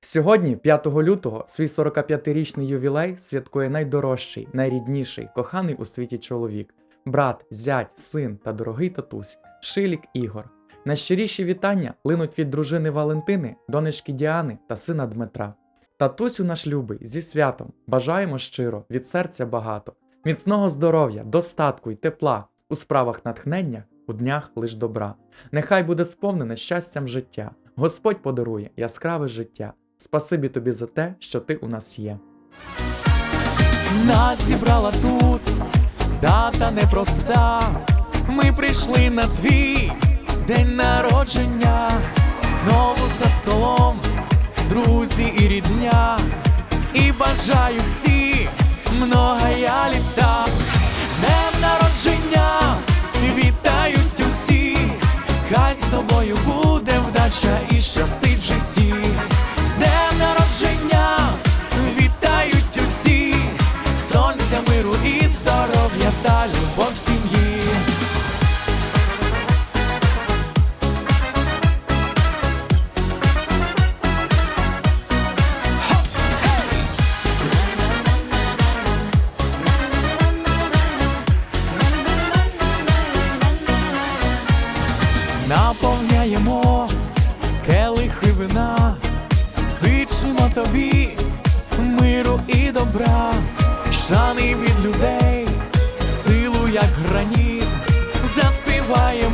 Сьогодні, 5 лютого, свій 45-річний ювілей святкує найдорожчий, найрідніший, коханий у світі чоловік, брат, зять, син та дорогий татусь Шилік Ігор. Найщиріші вітання линуть від дружини Валентини, донечки Діани та сина Дмитра. Татусю наш любий, зі святом, бажаємо щиро, від серця багато, міцного здоров'я, достатку й тепла, у справах натхнення, у днях лиш добра. Нехай буде сповнене щастям життя. Господь подарує яскраве життя. Спасибі тобі за те, що ти у нас є. Нас зібрала тут дата непроста. Ми прийшли на твій день народження, знову за столом, друзі і рідня, і бажаю всі много я літа. З днем народження вітають усі, хай з тобою буде вдача і щастить в житті. З днем народження вітають усі, сонця, миру і здоров'я та любов келихи вина, зичимо тобі миру і добра, шани від людей, силу як граніт, заспіваємо